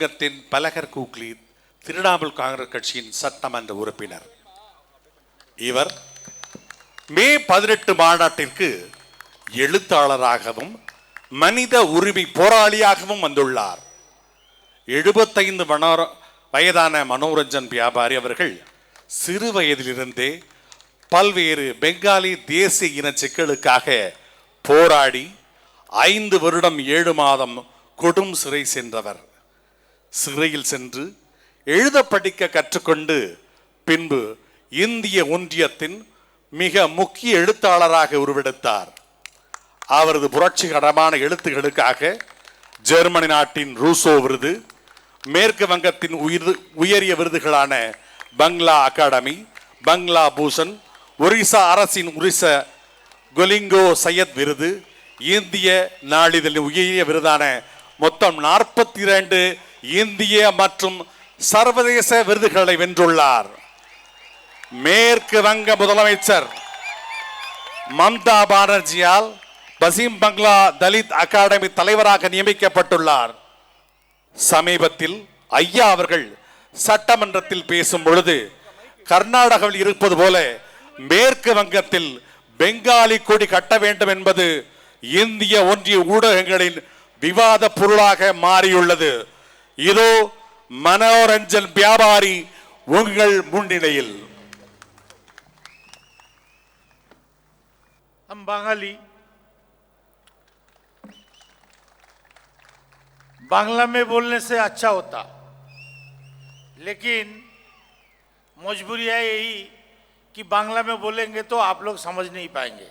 சங்கத்தின் பலகர் கூக்லி திரிணாமுல் காங்கிரஸ் கட்சியின் சட்டமன்ற உறுப்பினர். இவர் மே பதினெட்டு மாநாட்டிற்கு எழுத்தாளராகவும் மனித உரிமை போராளியாகவும் வந்துள்ளார். எழுபத்தைந்து மனோர வயதான மனோரஞ்சன் வியாபாரி அவர்கள் சிறு வயதிலிருந்தே பல்வேறு பெங்காலி தேசிய இன சிக்கலுக்காக போராடி ஐந்து வருடம் ஏழு மாதம் கொடும் சிறை சென்றவர். சிறையில் சென்று எழுத படிக்க கற்றுக்கொண்டு பின்பு இந்திய ஒன்றியத்தின் மிக முக்கிய எழுத்தாளராக உருவெடுத்தார். அவரது புரட்சிகரமான எழுத்துகளுக்காக ஜெர்மனி நாட்டின் ரூசோ விருது மேற்கு வங்கத்தின் உயிர் உயரிய விருதுகளான பங்களா அகாடமி பங்களா பூஷன் ஒரிசா அரசின் ஒரிசா கொலிங்கோ சையத் விருது இந்திய நாளிதழின் உயரிய விருதான மொத்தம் நாற்பத்தி இரண்டு இந்திய மற்றும் சர்வதேச விருதுகளை வென்றுள்ளார். மேற்கு வங்க முதலமைச்சர் மம்தா பானர்ஜியால் பசீம் பங்களா தலித் அகாடமி தலைவராக நியமிக்கப்பட்டுள்ளார். சமீபத்தில் ஐயா அவர்கள் சட்டமன்றத்தில் பேசும் பொழுது கர்நாடகாவில் இருப்பது போல மேற்கு வங்கத்தில் பெங்காலி கொடி கட்ட வேண்டும் என்பது இந்திய ஒன்றிய ஊடகங்களின் விவாத பொருளாக மாறியுள்ளது. இதோ மனோரஞ்சன் வியாபாரி உங்கள் முன்னிலையில் हम बांगाली बांग्ला में बोलने से अच्छा होता लेकिन मजबूरी है यही कि बांग्ला में बोलेंगे तो आप लोग समझ नहीं पाएंगे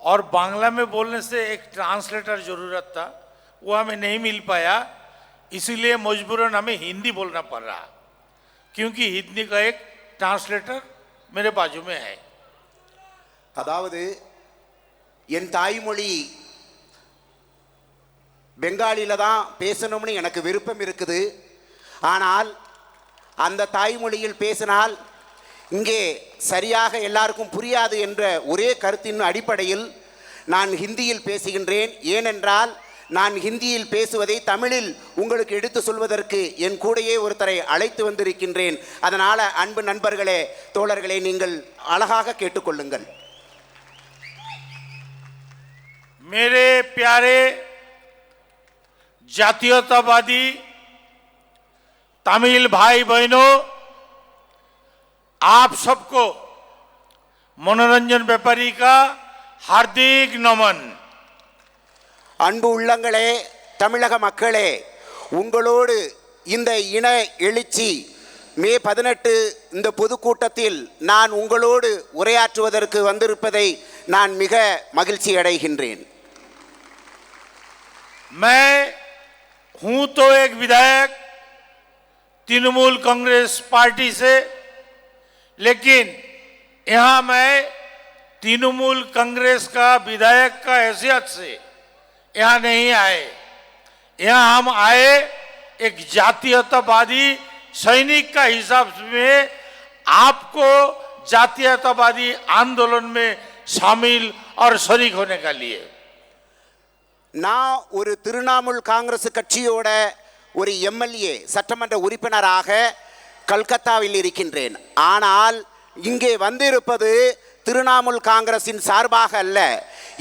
और बांग्ला में बोलने से एक ट्रांसलेटर जरूरत था वो हमें नहीं मिल पाया इसीलिए मजबूरन हमें हिंदी बोलना पड़ रहा क्योंकि हिंदी का एक ट्रांसलेटर मेरे बाजू में है அதாவது என் தாய்மொழி பெங்காலியில் தான் பேசணும்னு எனக்கு விருப்பம் இருக்குது ஆனால் அந்த தாய்மொழியில் பேசினால் இங்கே சரியாக எல்லாருக்கும் புரியாது என்ற ஒரே கருத்தின் அடிப்படையில் நான் ஹிந்தியில் பேசுகின்றேன் ஏனென்றால் நான் ஹிந்தியில் பேசுவதை தமிழில் உங்களுக்கு எடுத்து சொல்வதற்கு என் கூடையே ஒருத்தரை அழைத்து வந்திருக்கின்றேன் அதனால் அன்பு நண்பர்களே தோழர்களே நீங்கள் அழகாக கேட்டுக்கொள்ளுங்கள் मेरे प्यारे जातीयतावादी तमिल भाई बहनों आप सबको मनोरंजन व्यापारी का हार्दिक नमन அன்பு உள்ளங்களே தமிழக மக்களே உங்களோடு இந்த இன எழுச்சி மே பதினெட்டு இந்த பொதுக்கூட்டத்தில் நான் உங்களோடு உரையாற்றுவதற்கு வந்திருப்பதை நான் மிக மகிழ்ச்சி அடைகின்றேன் मैं हूं तो एक विधायक तृणमूल कांग्रेस पार्टी से लेकिन यहां मैं तृणमूल कांग्रेस का विधायक का हैसियत से यहाँ नहीं आए यहाँ हम आए एक जातीयतावादी सैनिक का हिसाब में आपको जातीयतावादी आंदोलन में शामिल और शरीक होने का लिए நான் ஒரு திரிணாமுல் காங்கிரஸ் கட்சியோட ஒரு எம்எல்ஏ சட்டமன்ற உறுப்பினராக கல்கத்தாவில் இருக்கின்றேன் ஆனால் இங்கே வந்திருப்பது திரிணாமுல் காங்கிரசின் சார்பாக அல்ல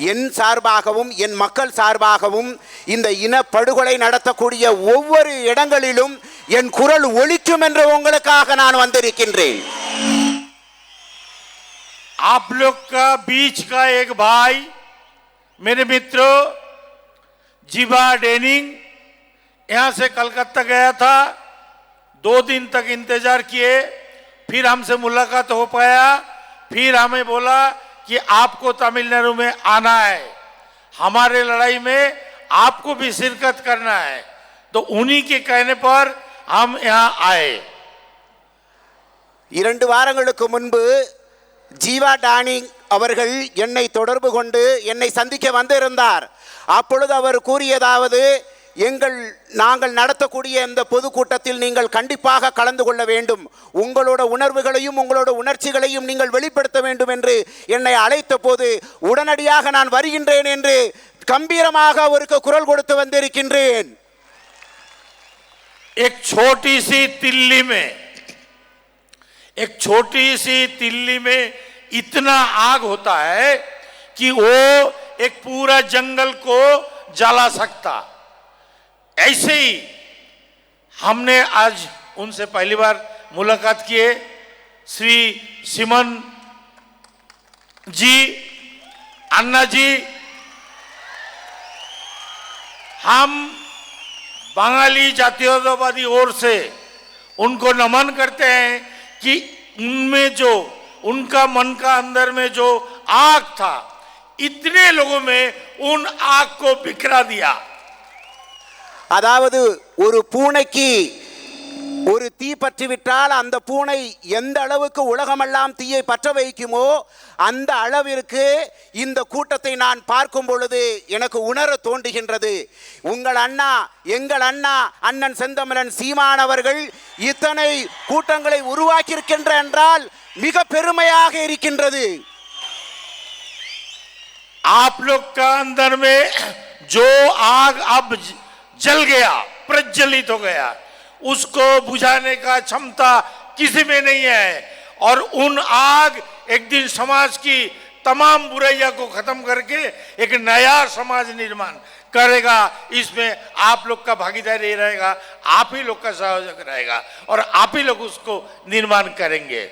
என் சார்பாகவும் என் மக்கள் சார்பாகவும் இந்த இனப்படுகொலை நடத்தக்கூடிய ஒவ்வொரு இடங்களிலும் என் குரல் ஒலிக்கும் என்று உங்களுக்காக நான் வந்திருக்கின்றேன் आप लोग का बीच का एक भाई मेरे मित्रों जीवा डेनिंग यहाँ से कलकत्ता गया था दो दिन तक इंतजार किए फिर हमसे मुलाकात हो पाया फिर हमें बोला कि आपको तमिलनाडु में आना है हमारे लड़ाई में आपको भी शिरकत करना है तो उन्हीं के कहने पर हम यहाँ आए இரண்டு வாரங்களுக்கு முன்பு ஜீவா டானிங் அவர்கள் என்னை தொடர்பு கொண்டு என்னை சந்திக்க வந்திருந்தார் அப்பொழுது அவர் கூறியதாவது எங்கள் நாங்கள் நடத்தக்கூடிய இந்த பொதுக்கூட்டத்தில் நீங்கள் கண்டிப்பாக கலந்து கொள்ள வேண்டும் உங்களோட உணர்வுகளையும் உங்களோட உணர்ச்சிகளையும் நீங்கள் வெளிப்படுத்த வேண்டும் என்று என்னை அழைத்த போது உடனடியாக நான் வருகின்றேன் என்று கம்பீரமாக அவருக்கு குரல் கொடுத்து வந்திருக்கின்றேன் एक छोटी सी तिल्ली में एक छोटी सी तिल्ली में इतना आग होता है कि वो एक पूरा जंगल को जला सकता ऐसे ही हमने आज उनसे पहली बार मुलाकात किए श्री सिमन जी, अन्ना जी, हम बंगाली जातीयतावादी ओर से उनको नमन करते हैं कि उनमें जो, उनका मन का अंदर में जो आग था, इतने लोगों में उन आग को बिखरा दिया। அதாவது ஒரு பூனைக்கு ஒரு தீ பற்றி விட்டால் அந்த பூனை எந்த அளவுக்கு உலகமெல்லாம் தீயை பற்ற வைக்குமோ அந்த அளவிற்கு இந்த கூட்டத்தை நான் பார்க்கும் பொழுது எனக்கு உணர தோன்றுகின்றது உங்கள் அண்ணா எங்கள் அண்ணா அண்ணன் செந்தமிழன் சீமானவர்கள் இத்தனை கூட்டங்களை உருவாக்கியிருக்கின்ற என்றால் மிக பெருமையாக இருக்கின்றது आप लोग का अंदर में जो आग अब ज- जल गया प्रज्वलित हो गया उसको बुझाने का क्षमता किसी में नहीं है और उन आग एक दिन समाज की तमाम बुराइयां को खत्म करके एक नया समाज निर्माण करेगा इसमें आप लोग का भागीदारी रहेगा आप ही लोग का सहयोग रहेगा और आप ही लोग उसको निर्माण करेंगे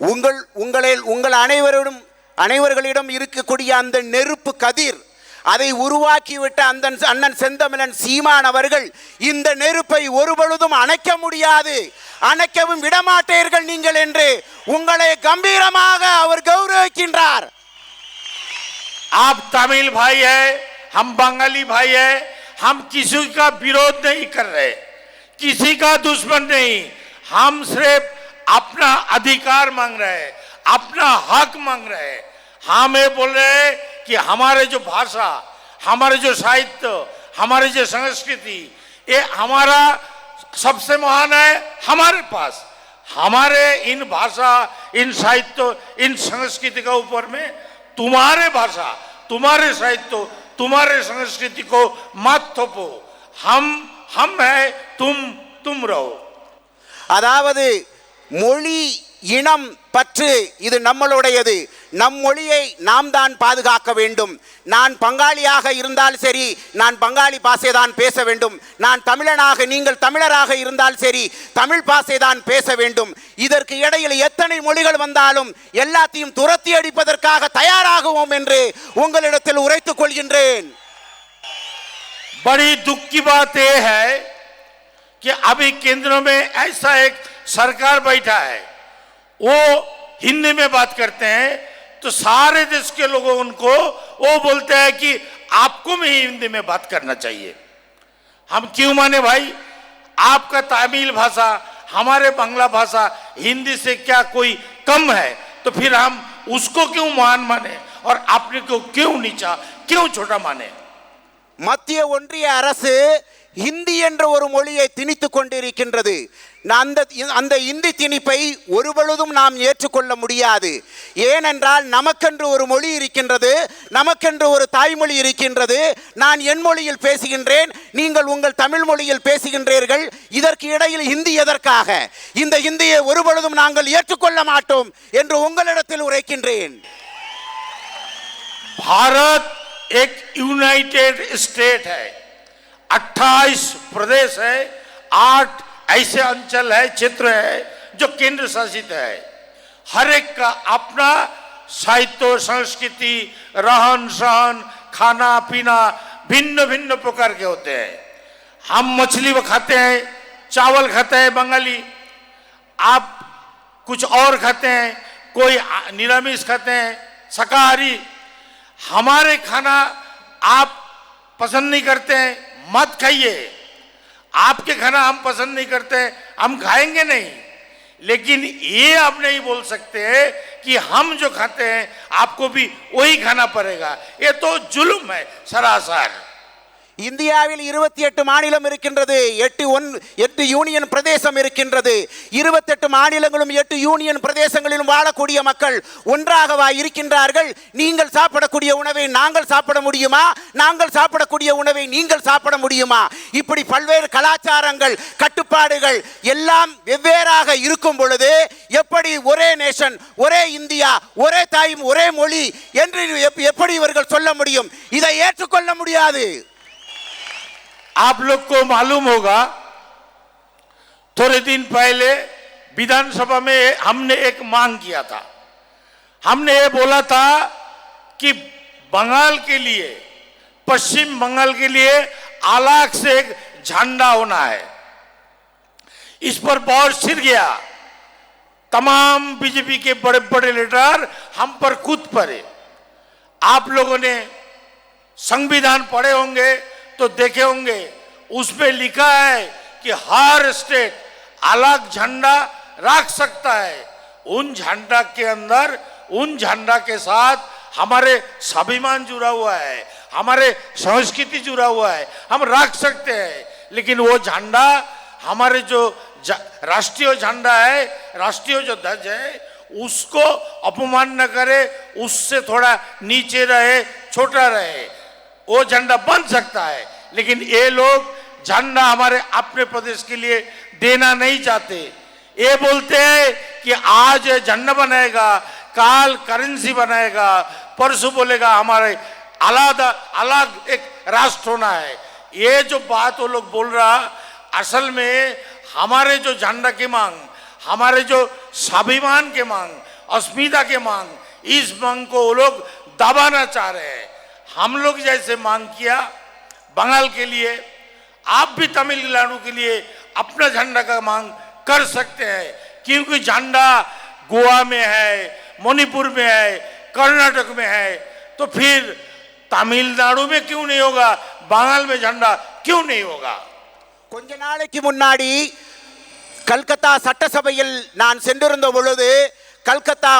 உங்கள் உங்களில் உங்கள் அனைவரிடம் அனைவர்களிடம் இருக்கக்கூடிய அந்த நெருப்பு கதிர் அதை உருவாக்கிவிட்ட அந்த அண்ணன் செந்தமிழன் சீமான் அவர்கள் இந்த நெருப்பை ஒருபொழுதும் அணைக்க முடியாது அணைக்கவும் விடமாட்டீர்கள் நீங்கள் என்று உங்களை கம்பீரமாக அவர் கௌரவிக்கின்றார் आप तमिल भाई है हम बंगाली भाई है हम किसी का विरोध नहीं कर रहे किसी का दुश्मन नहीं हम सिर्फ अपना अधिकार मांग रहे हैं अपना हक मांग रहे हैं हम ये बोल रहे हैं कि हमारे जो भाषा हमारे जो साहित्य हमारे जो संस्कृति ये हमारा सबसे महान है हमारे पास हमारे इन भाषा इन साहित्य इन संस्कृति का ऊपर में तुम्हारे भाषा तुम्हारे साहित्य तुम्हारे संस्कृति को मत थोपो हम हम है तुम तुम रहो அதாவது மொழி இனம் பற்று இது நம்மளுடையது நம் மொழியை நாம் தான் பாதுகாக்க வேண்டும் நான் பங்காளியாக இருந்தால் சரி நான் பங்காளி பாஷை தான் பேச வேண்டும் நான் தமிழனாக நீங்கள் தமிழராக இருந்தால் சரி தமிழ் பாஷை தான் பேச வேண்டும் இதற்கு இடையில் எத்தனை மொழிகள் வந்தாலும் எல்லாத்தையும் துரத்தி அடிப்பதற்காக தயாராகுவோம் என்று உங்களிடத்தில் உரைத்துக் கொள்கின்றேன் बड़ी दुख की बात यह है कि अभी केंद्र में ऐसा एक सरकार बैठा है वो हिंदी में बात करते हैं तो सारे देश के लोग उनको वो बोलते हैं कि आपको भी हिंदी में बात करना चाहिए हम क्यों माने भाई आपका तमिल भाषा हमारे बांग्ला भाषा हिंदी से क्या कोई कम है तो फिर हम उसको क्यों महान माने और अपने को क्यों नीचा क्यों छोटा माने மத்திய ஒன்றிய அரசு ஹிந்தி என்ற ஒரு மொழியை திணித்து கொண்டிருக்கின்றது நான் அந்த அந்த இந்தி திணிப்பை ஒருபொழுதும் நாம் ஏற்றுக்கொள்ள முடியாது ஏனென்றால் நமக்கென்று ஒரு மொழி இருக்கின்றது நமக்கென்று ஒரு தாய்மொழி இருக்கின்றது நான் என் மொழியில் பேசுகின்றேன் நீங்கள் உங்கள் தமிழ் மொழியில் பேசுகின்றீர்கள் இதற்கு இடையில் ஹிந்தி எதற்காக இந்த ஹிந்தியை ஒருபொழுதும் நாங்கள் ஏற்றுக்கொள்ள மாட்டோம் என்று உங்களிடத்தில் உரைக்கின்றேன் भारत एक यूनाइटेड स्टेट है 28 प्रदेश है आठ ऐसे अंचल है, क्षेत्र है, जो केंद्र शासित है। हर एक का अपना साहित्य संस्कृति, रहन सहन, खाना पीना भिन्न भिन्न प्रकार के होते हैं। हम मछली खाते हैं, चावल खाते हैं बंगाली। आप कुछ और खाते हैं, कोई निरामिष खाते हैं, शाकाहारी। हमारे खाना आप पसंद नहीं करते हैं, मत खाइए। आपके खाना हम पसंद नहीं करते, हम खाएँगे नहीं। लेकिन ये आप नहीं बोल सकते हैं कि हम जो खाते हैं, आपको भी वही खाना पड़ेगा। ये तो जुल्म है, सरासर। இந்தியாவில் இருபத்தி எட்டு மாநிலம் இருக்கின்றது எட்டு ஒன் எட்டு யூனியன் பிரதேசம் இருக்கின்றது. இருபத்தெட்டு மாநிலங்களும் எட்டு யூனியன் பிரதேசங்களிலும் வாழக்கூடிய மக்கள் ஒன்றாகவா இருக்கின்றார்கள்? நீங்கள் சாப்பிடக்கூடிய உணவை நாங்கள் சாப்பிட முடியுமா? நாங்கள் சாப்பிடக்கூடிய உணவை நீங்கள் சாப்பிட முடியுமா? இப்படி பல்வேறு கலாச்சாரங்கள் கட்டுப்பாடுகள் எல்லாம் வெவ்வேறாக இருக்கும் பொழுது எப்படி ஒரே நேஷன் ஒரே இந்தியா ஒரே தாயும் ஒரே மொழி என்று எப்- எப்படி இவர்கள் சொல்ல முடியும்? இதை ஏற்றுக்கொள்ள முடியாது. आप लोग को मालूम होगा, थोड़े दिन पहले विधानसभा में हमने एक मांग किया था। हमने ये बोला था कि बंगाल के लिए, पश्चिम बंगाल के लिए अलग से एक झंडा होना है। इस पर बहुत छिड़ गया। तमाम बीजेपी के बड़े बड़े लीडर हम पर कूद पड़े। आप लोगों ने संविधान पढ़े होंगे तो देखे होंगे, उसमें लिखा है कि हर स्टेट अलग झंडा रख सकता है। उन झंडा के अंदर, उन झंडा के साथ हमारे स्वाभिमान जुड़ा हुआ है, हमारे संस्कृति जुड़ा हुआ है, हम रख सकते हैं। लेकिन वो झंडा, हमारे जो राष्ट्रीय झंडा है, राष्ट्रीय जो ध्वज है, उसको अपमान न करे, उससे थोड़ा नीचे रहे, छोटा रहे। वो झंडा बन सकता है। लेकिन ये लोग झंडा हमारे अपने प्रदेश के लिए देना नहीं चाहते। ये बोलते हैं कि आज झंडा बनाएगा, काल करेंसी बनाएगा, परसों बोलेगा हमारे अलग अलग एक राष्ट्र होना है। ये जो बात वो लोग बोल रहा, असल में हमारे जो झंडा की मांग, हमारे जो स्वाभिमान के मांग, अस्मिता के मांग, इस मांग को वो लोग दबाना चाह रहे हैं। हम लोग जैसे मांग किया बंगाल के लिए आप भी तमिलनाडु के लिए अपना झंडा का मांग कर सकते हैं क्योंकि झंडा गोवा में है मणिपुर में है कर्नाटक में है तो फिर तमिलनाडु में क्यों नहीं होगा बंगाल में झंडा क्यों नहीं होगा கொஞ்ச நாளைக்கு முன்னாடி கல்கத்தா சட்டசபையில் நான் சென்றிருந்த பொழுது கல்கத்தா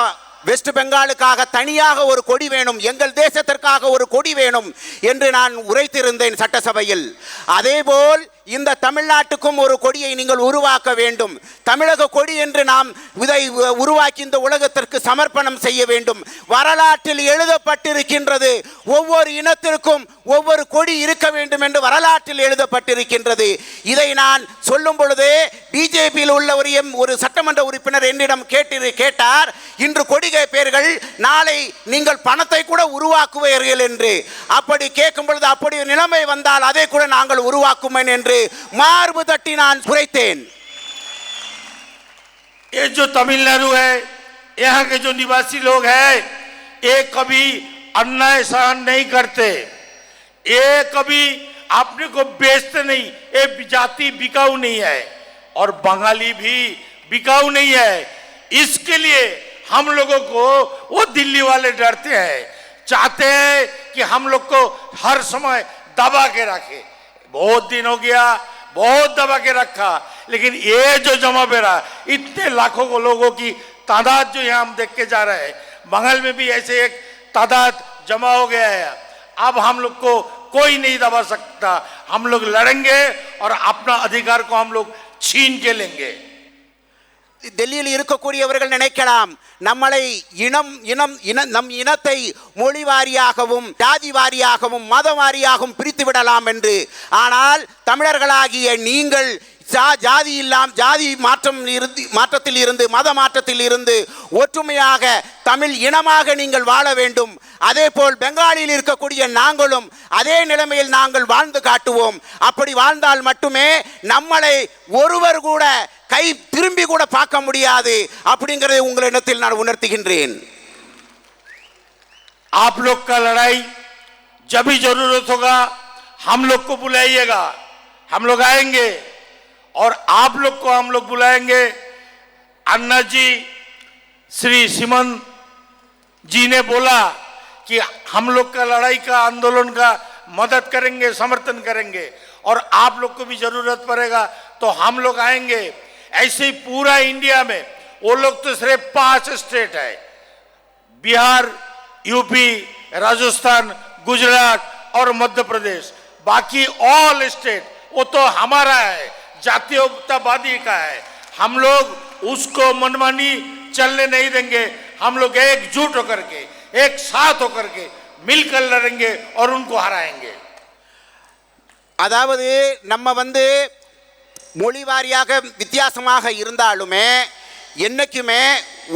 வெஸ்ட் பெங்காலுக்காக தனியாக ஒரு கொடி வேணும் எங்கள் தேசத்திற்காக ஒரு கொடி வேணும் என்று நான் உரைத்திருந்தேன் சட்டசபையில். அதேபோல் இந்த தமிழ்நாட்டுக்கும் ஒரு கொடியை நீங்கள் உருவாக்க வேண்டும். தமிழக கொடி என்று நாம் இதை உருவாக்கி இந்த உலகத்திற்கு சமர்ப்பணம் செய்ய வேண்டும். வரலாற்றில் எழுதப்பட்டிருக்கின்றது ஒவ்வொரு இனத்திற்கும் ஒவ்வொரு கொடி இருக்க வேண்டும் என்று வரலாற்றில் எழுதப்பட்டிருக்கின்றது. இதை நான் சொல்லும் பொழுது பிஜேபியில் உள்ள ஒரு எம் ஒரு சட்டமன்ற உறுப்பினர் என்னிடம் கேட்டு கேட்டார் இன்று கொடி கேட்பீர்கள் நாளை நீங்கள் பணத்தை கூட உருவாக்குவீர்கள் என்று. அப்படி கேட்கும் பொழுது அப்படி ஒரு நிலைமை வந்தால் அதை கூட நாங்கள் உருவாக்குமேன் என்று மார்பு தட்டி நான் குறைத்தேன் ये जो तमिलनाडु है यहाँ के जो निवासी लोग हैं ये कभी अन्याय सहन नहीं करते ये कभी अपने को बेचते नहीं ये जाति बिकाऊ नहीं है और बंगाली भी बिकाऊ नहीं है इसके लिए हम लोगों को वो दिल्ली वाले डरते हैं चाहते हैं कि हम लोग को हर समय दबा के रखे बहुत दिन हो गया, बहुत दबा के रखा, लेकिन ये जो जमा बेरा, इतने लाखों को लोगों की तादाद जो यहाँ हम देख के जा रहे हैं बंगाल में भी ऐसे एक तादाद जमा हो गया है। अब हम लोग को कोई नहीं दबा सकता। हम लोग लड़ेंगे और अपना अधिकार को हम लोग छीन के लेंगे। டெல்லியில் இருக்கக்கூடியவர்கள் நினைக்கலாம். நம்மளை இனம் இனம் இன நம் இனத்தை மொழி வாரியாகவும் ஜாதி வாரியாகவும் மத வாரியாகவும் பிரித்து விடலாம் என்று. ஆனால் தமிழர்களாகிய நீங்கள் ஜா- ஜாதி இல்லாம் ஜாதி மாற்றம் இருந்து மாற்றத்தில் இருந்து மத மாற்றத்தில் இருந்து ஒற்றுமையாக தமிழ் இனமாக நீங்கள் வாழ வேண்டும். அதே போல் பெங்காலியில் இருக்கக்கூடிய நாங்களும் அதே நிலைமையில் நாங்கள் வாழ்ந்து காட்டுவோம். அப்படி வாழ்ந்தால் மட்டுமே நம்மளை ஒருவர் கூட கை திரும்பி கூட பார்க்க முடியாது அப்படிங்கிறதை உங்களிடத்தில் நான் உணர்த்துகின்றேன் आप लोग का लड़ाई जब भी जरूरत होगा हम लोग को बुलाइएगा हम लोग आएंगे और आप लोग को हम लोग बुलाएंगे अन्ना जी श्री सिमन जी ने बोला कि हम लोग का लड़ाई का आंदोलन का मदद करेंगे समर्थन करेंगे और आप लोग को भी जरूरत पड़ेगा तो हम लोग आएंगे ऐसे ही पूरा इंडिया में वो लोग तो सिर्फ पांच स्टेट है बिहार यूपी राजस्थान गुजरात और मध्य प्रदेश बाकी ऑल स्टेट वो तो हमारा है जातीयतावादी का है हम लोग उसको मनमानी चलने नहीं देंगे हम लोग एकजुट होकर के एक साथ होकर के मिलकर लड़ेंगे और उनको हराएंगे அதாவது நம்ம வந்து மொழி வாரியாக வித்தியாசமாக இருந்தாலுமே என்னைக்குமே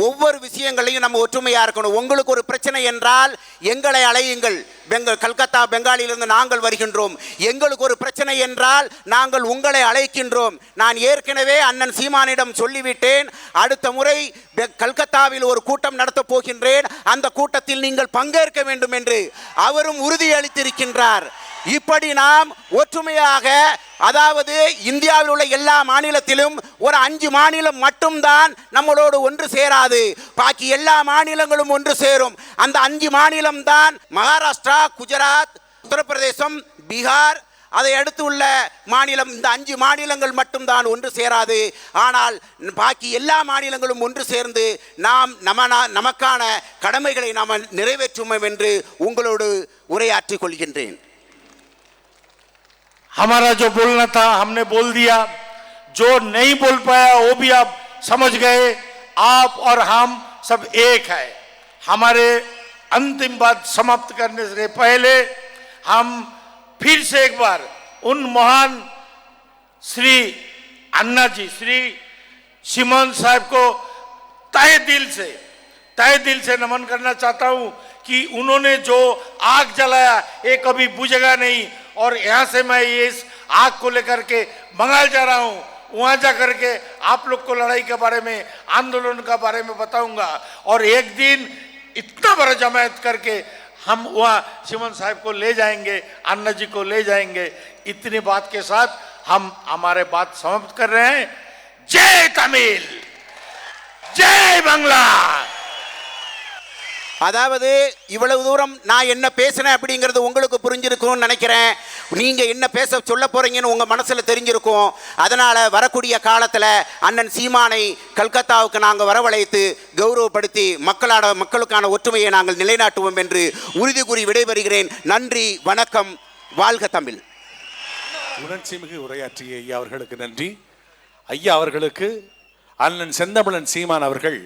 ஒவ்வொரு விஷயங்களையும் நம்ம ஒற்றுமையாக இருக்கணும். உங்களுக்கு ஒரு பிரச்சனை என்றால் எங்களை அழையுங்கள் பெங்க கல்கத்தா பெங்காலிலிருந்து நாங்கள் வருகின்றோம். எங்களுக்கு ஒரு பிரச்சனை என்றால் நாங்கள் உங்களை அழைக்கின்றோம். நான் ஏற்கனவே அண்ணன் சீமானிடம் சொல்லிவிட்டேன். அடுத்த முறை பெ- கல்கத்தாவில் ஒரு கூட்டம் நடத்தப் போகின்றேன். அந்த கூட்டத்தில் நீங்கள் பங்கேற்க வேண்டும் என்று அவரும் உறுதியளித்திருக்கின்றார். இப்படி நாம் ஒற்றுமையாக அதாவது இந்தியாவில் உள்ள எல்லா மாநிலத்திலும் ஒரு அஞ்சு மாநிலம் மட்டும்தான் நம்மளோடு ஒன்று சேராது. பாக்கி எல்லா மாநிலங்களும் ஒன்று சேரும். அந்த அஞ்சு மாநிலம் தான் மகாராஷ்டிரா குஜராத் உத்தரப்பிரதேசம் பீகார் அதை அடுத்து உள்ள மாநிலம் இந்த அஞ்சு மாநிலங்கள் மட்டும்தான் ஒன்று சேராது ஆனால் பாக்கி எல்லா மாநிலங்களும் ஒன்று சேர்ந்து நாம் நம நமக்கான கடமைகளை நாம் நிறைவேற்றுவோம் என்று உங்களோடு உரையாற்றிக் கொள்கின்றேன் हमारा जो बोलना था हमने बोल दिया जो नहीं बोल पाया वो भी आप समझ गए आप और हम सब एक है हमारे अंतिम बात समाप्त करने से पहले हम फिर से एक बार उन महान श्री अन्ना जी, श्री सिमोन साहब को तहे दिल से, तहे दिल से नमन करना चाहता हूँ कि उन्होंने जो आग जलाया, ये कभी बुझेगा नहीं। और यहाँ से मैं ये इस आग को लेकर के बंगाल जा रहा हूँ। वहाँ जा करके आप लोग को लड़ाई के बारे में, आंदोलन के बारे में बताऊँगा। और एक दिन इतना बड़ा जमायत करके हम वहाँ सिमन साहब को ले जाएँगे, अन्ना जी को ले जाएँगे। इतनी बात के साथ हम हमारे बात समाप्त कर रहे हैं। जय तमिल, जय बांग्ला। அதாவது இவ்வளவு தூரம் நான் என்ன பேசினேன் அப்படிங்கிறது உங்களுக்கு புரிஞ்சிருக்கும்னு நினைக்கிறேன். நீங்கள் என்ன பேச சொல்ல போகிறீங்கன்னு உங்கள் மனசில் தெரிஞ்சிருக்கும். அதனால் வரக்கூடிய காலத்தில் அண்ணன் சீமானை கல்கத்தாவுக்கு நாங்கள் வரவழைத்து கௌரவப்படுத்தி மக்களான மக்களுக்கான ஒற்றுமையை நாங்கள் நிலைநாட்டுவோம் என்று உறுதி கூறி விடைபெறுகிறேன். நன்றி வணக்கம் வாழ்க தமிழ். உணர்ச்சி மிகு உரையாற்றிய ஐயா அவர்களுக்கு நன்றி. ஐயா அவர்களுக்கு அண்ணன் செந்தமிழன் சீமான் அவர்கள்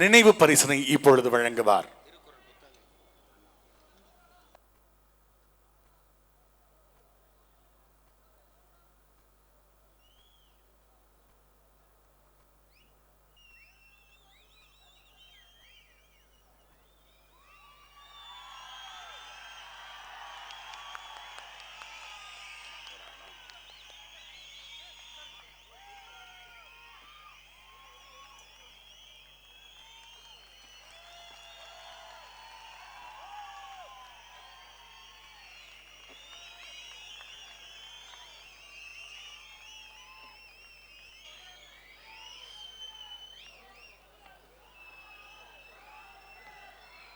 நினைவு பரிசனை இப்பொழுது வழங்குவார்.